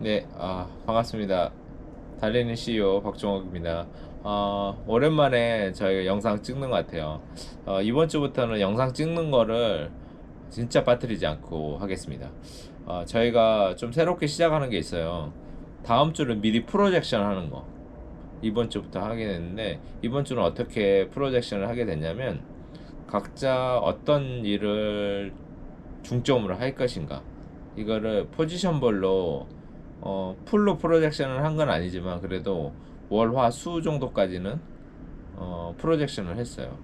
네, 아, 반갑습니다. 달리는 CEO 박종욱입니다. 아, 오랜만에 저희가 영상 찍는 것 같아요. 어, 이번 주부터는 영상 찍는 거를 진짜 빠뜨리지 않고 하겠습니다. 어, 저희가 좀 새롭게 시작하는 게 있어요. 다음 주를 미리 프로젝션 하는 거. 이번 주부터 하게 됐는데, 이번 주는 어떻게 프로젝션을 하게 됐냐면, 각자 어떤 일을 중점으로 할 것인가. 이거를 포지션별로 어, 풀로 프로젝션을 한 건 아니지만 그래도 월, 화, 수 정도까지는 어, 프로젝션을 했어요.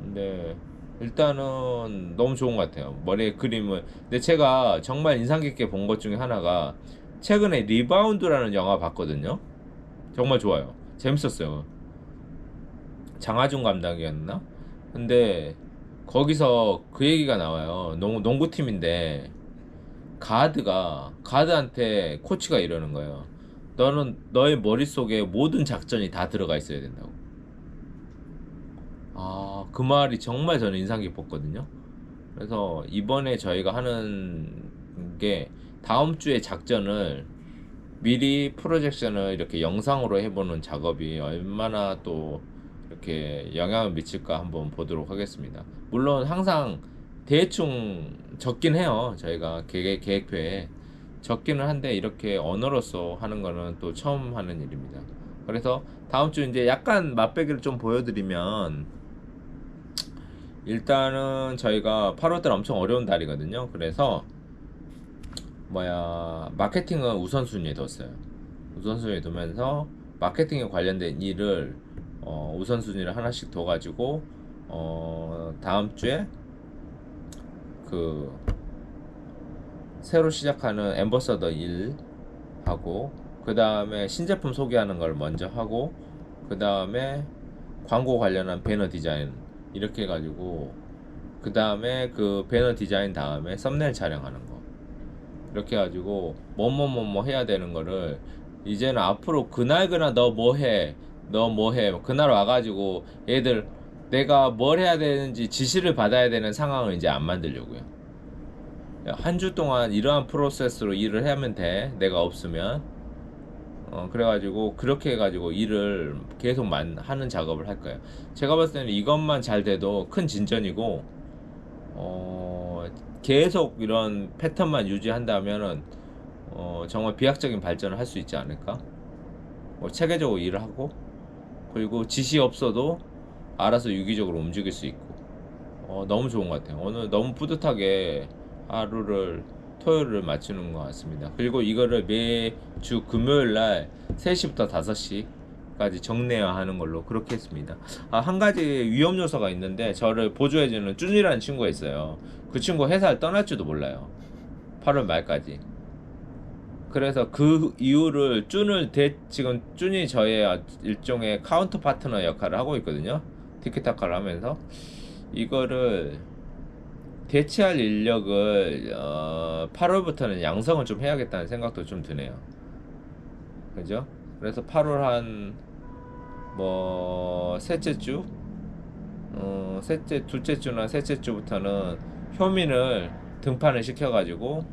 근데 일단은 너무 좋은 것 같아요. 머리에 그림을. 근데 제가 정말 인상 깊게 본 것 중에 하나가 최근에 리바운드라는 영화 봤거든요. 정말 좋아요. 재밌었어요. 장하준 감독이었나? 근데 거기서 그 얘기가 나와요. 농구, 농구팀인데 가드가 가드한테 코치가 이러는 거예요. 너는 너의 머릿속에 모든 작전이 다 들어가 있어야 된다고. 아, 그 말이 정말 저는 인상 깊었거든요. 그래서 이번에 저희가 하는 게 다음 주에 작전을 미리 프로젝션을 이렇게 영상으로 해보는 작업이 얼마나 또 이렇게 영향을 미칠까 한번 보도록 하겠습니다. 물론 항상 대충 적긴 해요. 저희가 계획, 계획표에 적기는 한데 이렇게 언어로서 하는 거는 또 처음 하는 일입니다. 그래서 다음 주 이제 약간 맛배기를 좀 보여드리면 일단은 저희가 8월달 엄청 어려운 달이거든요. 그래서 뭐야 마케팅은 우선순위에 뒀어요. 우선순위에 두면서 마케팅에 관련된 일을 어, 우선순위를 하나씩 둬가지고 어, 다음 주에 그 새로 시작하는 엠버서더 일 하고 그 다음에 신제품 소개하는 걸 먼저 하고 그 다음에 광고 관련한 배너 디자인 이렇게 해가지고 그 다음에 그 배너 디자인 다음에 썸네일 촬영하는 거. 이렇게 해가지고 뭐뭐뭐뭐 해야 되는 거를 이제는 앞으로 그날 그날 너 뭐해 너 뭐해 그날 와가지고 얘들 내가 뭘 해야 되는지 지시를 받아야 되는 상황을 이제 안 만들려고요. 한 주 동안 이러한 프로세스로 일을 하면 돼. 내가 없으면. 어, 그래가지고 그렇게 해가지고 일을 계속 만, 하는 작업을 할 거예요. 제가 봤을 때는 이것만 잘 돼도 큰 진전이고, 어, 계속 이런 패턴만 유지한다면은, 어, 정말 비약적인 발전을 할 수 있지 않을까? 뭐 체계적으로 일을 하고, 그리고 지시 없어도 알아서 유기적으로 움직일 수 있고 어, 너무 좋은 것 같아요. 오늘 너무 뿌듯하게 하루를 토요일을 마치는 것 같습니다. 그리고 이거를 매주 금요일 날 3시부터 5시 까지 정례화하는 걸로 그렇게 했습니다. 아, 한 가지 위험 요소가 있는데 저를 보조해주는 쭈니라는 친구가 있어요. 그 친구 회사를 떠날지도 몰라요. 8월 말까지. 그래서 그 이유를 쭈을 대 지금 쭈이 저의 일종의 카운터 파트너 역할을 하고 있거든요. 티키타카를 하면서 이거를 대체할 인력을 어, 8월부터는 양성을 좀 해야겠다는 생각도 좀 드네요. 그죠? 그래서 8월 한 뭐 셋째 주, 어, 셋째 둘째 주나 셋째 주부터는 효민을 등판을 시켜가지고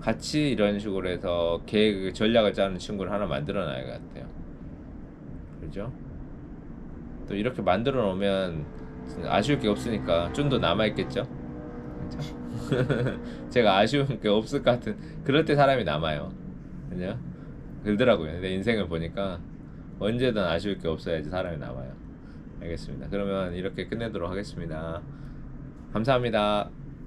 같이 이런 식으로 해서 계획 전략을 짜는 친구를 하나 만들어 놔야 같아요. 그죠? 또 이렇게 만들어 놓으면 아쉬울 게 없으니까 좀 더 남아 있겠죠. 제가 아쉬운 게 없을 것 같은 그럴 때 사람이 남아요. 그죠? 그러더라고요. 내 인생을 보니까 언제든 아쉬울 게 없어야지 사람이 남아요. 알겠습니다. 그러면 이렇게 끝내도록 하겠습니다. 감사합니다.